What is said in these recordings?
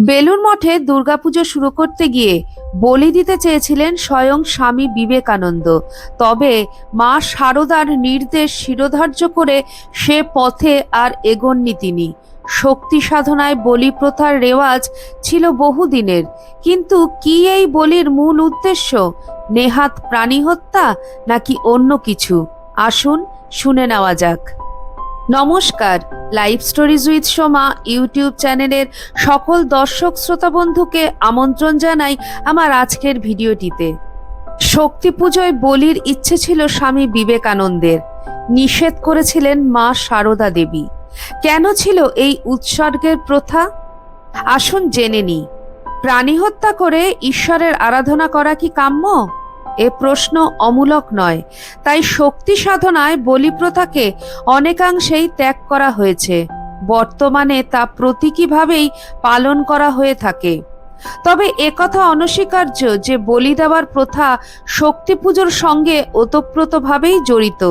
বেলুর মঠে দুর্গাপুজো শুরু করতে গিয়ে বলি দিতে চেয়েছিলেন স্বয়ং স্বামী বিবেকানন্দ। তবে মা শারদার নির্দেশ শিরোধার্য করে সে পথে আর এগোননি তিনি। শক্তি সাধনায় বলি প্রথার রেওয়াজ ছিল বহুদিনের। কিন্তু কি এই বলির মূল উদ্দেশ্য? নেহাত প্রাণী হত্যা নাকি অন্য কিছু? আসুন শুনে নেওয়া যাক। নমস্কার live stories with Soma YouTube চ্যানেলের সকল দর্শক শ্রোতা বন্ধুকে আমন্ত্রণ জানাই আমার আজকের ভিডিওটিতে। শক্তি পুজোয় বলির ইচ্ছে ছিল স্বামী বিবেকানন্দের। নিষেধ করেছিলেন মা সারদা দেবী। কেন ছিল এই উৎসর্গের প্রথা? আসুন জেনে নিই। প্রাণী হত্যা করে ঈশ্বরের আরাধনা করা কি কাম্য? এ প্রশ্ন অমূলক নয়। তাই শক্তি সাধনায় বলি প্রথাকে অনেকাংশেই ত্যাগ করা হয়েছে। বর্তমানে তা প্রতীকীভাবেই পালন করা হয়ে থাকে। তবে একথা অনস্বীকার্য যে বলি দেওয়ার প্রথা শক্তি পুজোর সঙ্গে ওতপ্রোতভাবেই জড়িত।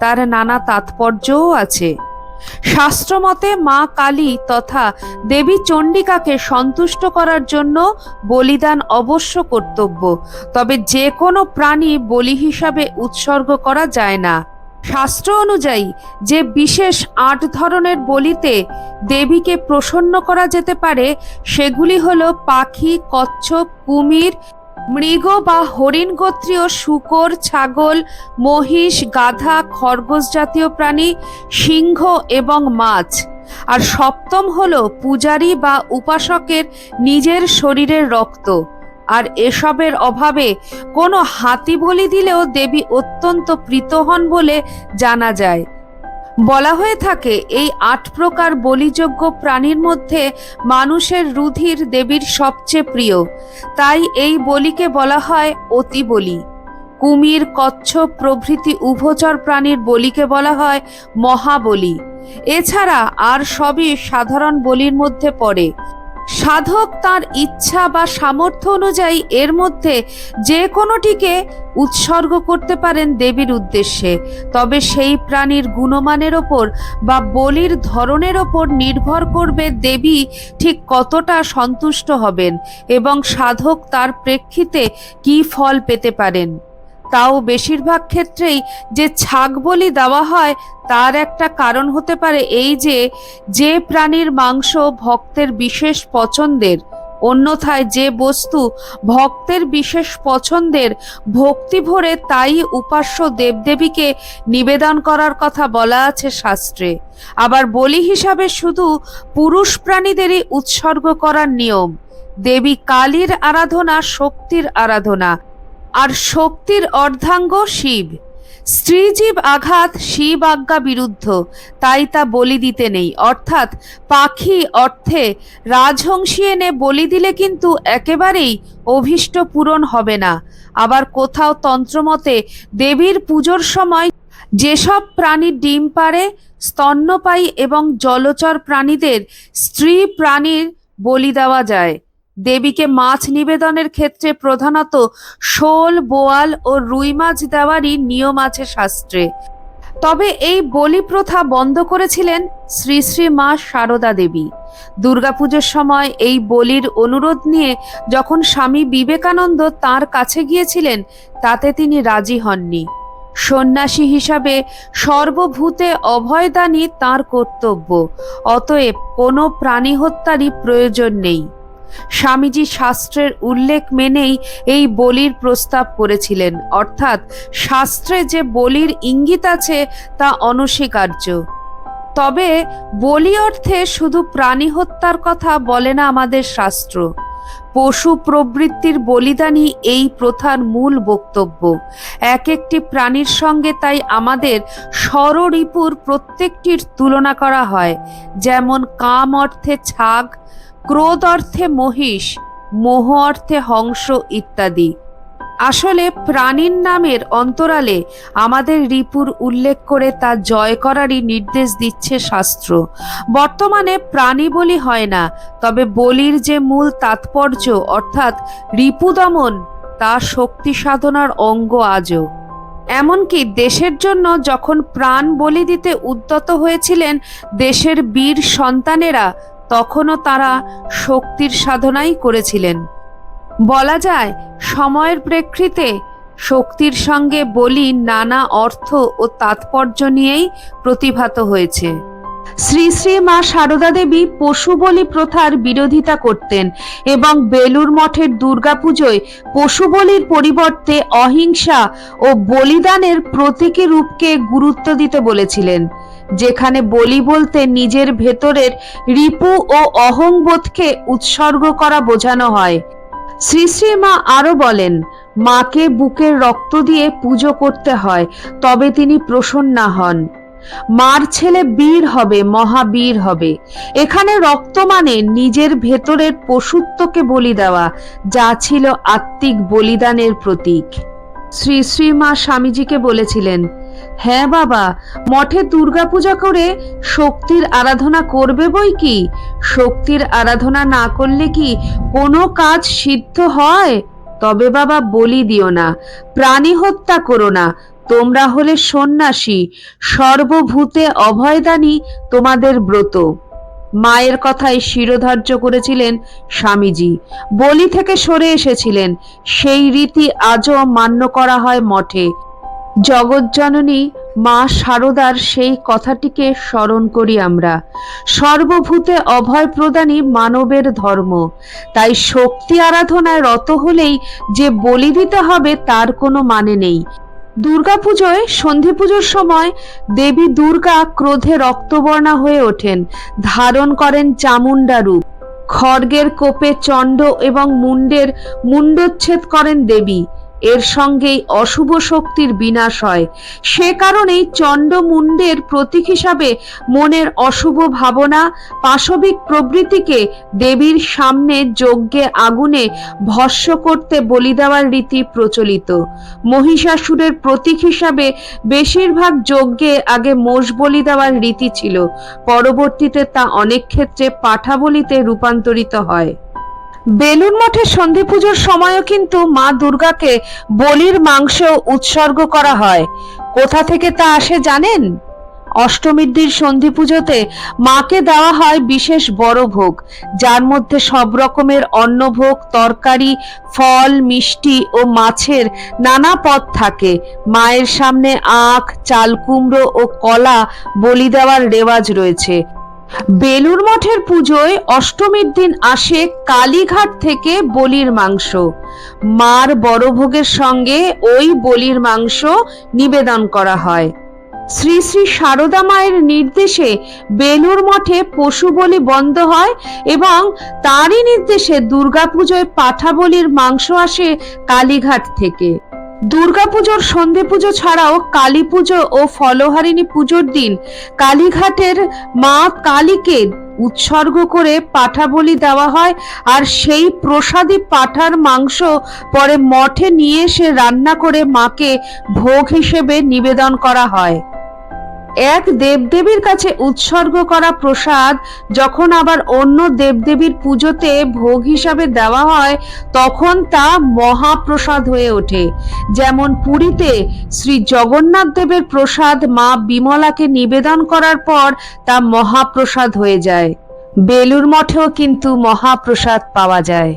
তার নানা তাৎপর্যও আছে। শাস্ত্রমতে মা কালী তথা দেবী চণ্ডিকাকে সন্তুষ্ট করার জন্য বলিদান অবশ্য কর্তব্য, তবে যে কোনো প্রাণী বলি হিসাবে উৎসর্গ করা যায় না। শাস্ত্র অনুযায়ী, যে বিশেষ আট ধরনের বলিতে দেবীকে প্রসন্ন করা যেতে পারে, সেগুলি হলো পাখি, কচ্ছপ, কুমির মৃগ বা হরিণ গোত্রীয় শুকর, ছাগল, মহিষ, গাধা, খরগোশ জাতীয় প্রাণী, সিংহ এবং মাছ। আর সপ্তম হল পূজারী বা উপাসকের নিজের শরীরের রক্ত। আর এসবের অভাবে কোনো হাতি বলি দিলেও দেবী অত্যন্ত প্রীত হন বলে জানা যায়। বলা হয়ে থাকে, এই আট প্রকার বলিযোগ্য প্রাণীর মধ্যে মানুষের রুধির দেবীর সবচেয়ে প্রিয়। তাই এই বলিকে বলা হয় অতি বলি। কুমির, কচ্ছপ প্রভৃতি উভচর প্রাণীর বলিকে বলা হয় মহাবলি। এছাড়া আর সবই সাধারণ বলির মধ্যে পড়ে। সাধক তার ইচ্ছা বা সামর্থ্য অনুযায়ী এর মধ্যে যে কোনোটিকে উৎসর্গ করতে পারেন দেবীর উদ্দেশ্যে। তবে সেই প্রাণীর গুণমানের ওপর বা বলির ধরনের ওপর নির্ভর করবে দেবী ঠিক কতটা সন্তুষ্ট হবেন এবং সাধক তার প্রেক্ষিতে কী ফল পেতে পারেন। তাও বেশিরভাগ ক্ষেত্রেই যে ছাগ বলি দেওয়া হয়, তার একটা কারণ হতে পারে এই যে যে প্রাণীর মাংস ভক্তের বিশেষ পছন্দের, অন্যথায় যে বস্তু ভক্তের বিশেষ পছন্দের, ভক্তি ভরে তাই উপাস্য দেবদেবীকে নিবেদন করার কথা বলা আছে শাস্ত্রে। আবার বলি হিসাবে শুধু পুরুষ প্রাণীদেরই উৎসর্গ করার নিয়ম। দেবী কালীর আরাধনা, শক্তির আরাধনা আর শক্তির অর্ধাঙ্গ শিব। স্ত্রীজীব আঘাত শিব আজ্ঞা বিরুদ্ধ, তাই তা বলি দিতে নেই। অর্থাৎ পাখি অর্থে রাজহংসী এনে বলি দিলে কিন্তু একেবারেই অভীষ্ট পূরণ হবে না। আবার কোথাও তন্ত্রমতে দেবীর পুজোর সময় যেসব প্রাণী ডিম পারে স্তন্যপায়ী এবং জলচর প্রাণীদের স্ত্রী প্রাণীর বলি দেওয়া যায়। দেবীকে মাছ নিবেদনের ক্ষেত্রে প্রধানত শোল, বোয়াল ও রুই মাছ দেওয়ারই নিয়ম আছে শাস্ত্রে। তবে এই বলি প্রথা বন্ধ করেছিলেন শ্রী শ্রী মা সারদা দেবী। দুর্গাপুজোর সময় এই বলির অনুরোধ নিয়ে যখন স্বামী বিবেকানন্দ তার কাছে গিয়েছিলেন, তাতে তিনি রাজি হননি। সন্ন্যাসী হিসাবে সর্বভূতে অভয়দানই তার কর্তব্য, অতএব কোনো প্রাণী হত্যারই প্রয়োজন নেই। স্বামীজি শাস্ত্রের উল্লেখ মেনেই এই বলির প্রস্তাব করেছিলেন। অর্থাৎ শাস্ত্রে যে বলির ইঙ্গিত আছে তা অনস্বীকার্য। তবে বলি অর্থে শুধু প্রাণী হত্যার কথা বলে না আমাদের শাস্ত্র। পশু প্রবৃত্তির বলিদানই এই প্রথার মূল বক্তব্য। এক একটি প্রাণীর সঙ্গে তাই আমাদের স্বররিপুর প্রত্যেকটির তুলনা করা হয়। যেমন কাম অর্থে ছাগ ক্রোধ অর্থে মহিষ মোহ অর্থে হংস ইত্যাদি। আসলে প্রাণীর নামের অন্তরালে আমাদের রিপুর উল্লেখ করে তা জয় করারই নির্দেশ দিচ্ছে শাস্ত্র। বর্তমানে প্রাণী বলি হয় না, তবে বলির যে মূল তাৎপর্য, অর্থাৎ রিপু দমন, তা শক্তি সাধনার অঙ্গ আজও। এমনকি দেশের জন্য যখন প্রাণ বলি দিতে উদ্যত হয়েছিলেন, দেশের বীর সন্তানেরা তখনও তারা শক্তির সাধনাই করেছিলেন। বলা যায়, সময়ের প্রেক্ষিতে শক্তির সঙ্গে বলি নানা অর্থ ও তাৎপর্য নিয়েই প্রতিভাত হয়েছে। শ্রী শ্রী মা সারদা দেবী পশু বলি প্রথার বিরোধিতা করতেন এবং বেলুর মঠের দুর্গাপুজোয় পশু বলির পরিবর্তে অহিংসা ও বলিদানের প্রতীকী রূপকে গুরুত্ব দিতে বলেছিলেন। যেখানে বলি বলতে নিজের ভেতরের রিপু ও অহংবোধকে উৎসর্গ করা বোঝানো হয়। শ্রী শ্রী মা আরও বলেন, মাকে বুকের রক্ত দিয়ে পুজো করতে হয়, তবে তিনি প্রসন্না হন। মার ছেলে বীর হবে, মহাবীর হবে। এখানে রক্ত মানে নিজের ভেতরের পশুত্বকে বলি দেওয়া, যা ছিল আত্মিক বলিদানের প্রতীক। শ্রী শ্রী মা স্বামীজিকে বলেছিলেন হ্যাঁ বাবা, মঠে দুর্গাপূজা করে শক্তির আরাধনা করবে বই কি? শক্তির আরাধনা না করলে কি কোনো কাজ সিদ্ধ হয়? তবে বাবা বলি দিও না, প্রাণী হত্যা করো না, তোমরা হলে সন্ন্যাসী, সর্বভূতে অভয়দানী তোমাদের ব্রত। মায়ের কথায় শিরোধার্য করেছিলেন স্বামীজি, বলি থেকে সরে এসেছিলেন, সেই রীতি আজও মান্য করা হয় মঠে। জগজ্জননী মা শারদার সেই কথাটিকে স্মরণ করি আমরা। সর্বভূতে অভয় প্রদানই মানবের ধর্ম। তাই শক্তি আরাধনায় রত হলেই যে বলি দিতে হবে তার কোনো মানে নেই। দুর্গাপুজোয় সন্ধি পুজোর সময় দেবী দুর্গা ক্রোধে রক্তবর্ণা হয়ে ওঠেন। ধারণ করেন চামুন্ডা রূপ। খড়গের কোপে চণ্ড এবং মুন্ডের মুন্ডচ্ছেদ করেন দেবী। এর সঙ্গেই অশুভ শক্তির বিনাশ হয়। সে কারণেই চণ্ড মুন্ডের প্রতীক হিসাবে মনের অশুভ ভাবনা, পাশবিক প্রবৃতিকে দেবীর সামনে যজ্ঞে আগুনে ভস্য করতে বলি দেওয়ার রীতি প্রচলিত। মহিষাসুরের প্রতীক হিসাবে বেশিরভাগ যজ্ঞে আগে মোষ বলি দেওয়ার রীতি ছিল। পরবর্তীতে তা অনেক ক্ষেত্রে পাঠা বলিতে রূপান্তরিত হয়। বেলুন মঠের সন্ধি পুজোর সময়ও কিন্তু মা দুর্গাকে বলির মাংস উৎসর্গ করা হয়। কোথা থেকে তা আসে জানেন? অষ্টমীর দিন সন্ধি পুজোতে মাকে দেওয়া হয় বিশেষ বড় ভোগ, যার মধ্যে সব রকমের অন্নভোগ, তরকারি, ফল, মিষ্টি ও মাছের নানা পদ থাকে। মায়ের সামনে আখ, চাল কুমড়ো ও কলা বলি দেওয়ার রেওয়াজ রয়েছে। বেলুর মঠের পুজোয় অষ্টমীর দিন আসে কালীঘাট থেকে বলির মাংস। মার বড় ভোগের সঙ্গে ওই বলির মাংস নিবেদন করা হয়। শ্রী শ্রী সারদা মায়ের নির্দেশে বেলুর মঠে পশু বলি বন্ধ হয় এবং তারই নির্দেশে দুর্গাপুজোয় পাঠা বলির মাংস আসে কালীঘাট থেকে। দুর্গাপুজোর সন্ধে পুজো ছাড়াও কালী পুজো ও ফলহারিণী পুজোর দিন কালীঘাটের মা কালীকে উৎসর্গ করে পাঠা বলি দেওয়া হয় আর সেই প্রসাদী পাঠার মাংস পরে মঠে নিয়ে এসে রান্না করে মাকে ভোগ হিসেবে নিবেদন করা হয়। এক দেবদেবীর কাছে উৎসর্গ করা প্রসাদ যখন আবার অন্য দেবদেবীর পুজোতে ভোগ হিসাবে দেওয়া হয়, তখন তা মহাপ্রসাদ হয়ে ওঠে। যেমন পুরীতে শ্রী জগন্নাথ দেবের প্রসাদ মা বিমলাকে নিবেদন করার পর তা মহাপ্রসাদ হয়ে যায়। বেলুর মঠেও কিন্তু মহাপ্রসাদ পাওয়া যায়।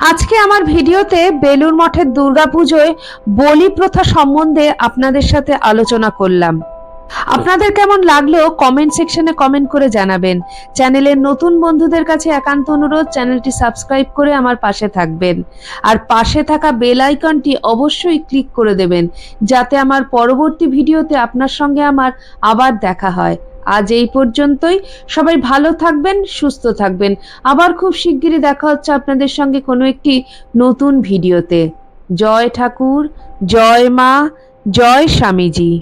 আজকে আমার ভিডিওতে বেলুর মঠের দুর্গাপুজোয় বলি প্রথা সম্বন্ধে আপনাদের সাথে আলোচনা করলাম। আপনাদের কেমন লাগল কমেন্ট সেকশনে কমেন্ট করে জানাবেন। চ্যানেলের নতুন বন্ধুদের কাছে একান্ত অনুরোধ চ্যানেলটি সাবস্ক্রাইব করে আমার পাশে থাকবেন। আর পাশে থাকা বেল আইকনটি অবশ্যই ক্লিক করে দেবেন, যাতে আমার পরবর্তী ভিডিওতে আপনার সঙ্গে আমার আবার দেখা হয়। আজ এই পর্যন্তই। সবাই ভালো থাকবেন, সুস্থ থাকবেন। আবার খুব শিগগিরই দেখা হচ্ছে আপনাদের সঙ্গে কোনো একটি নতুন ভিডিওতে। জয় ঠাকুর, জয় মা, জয় স্বামীজি।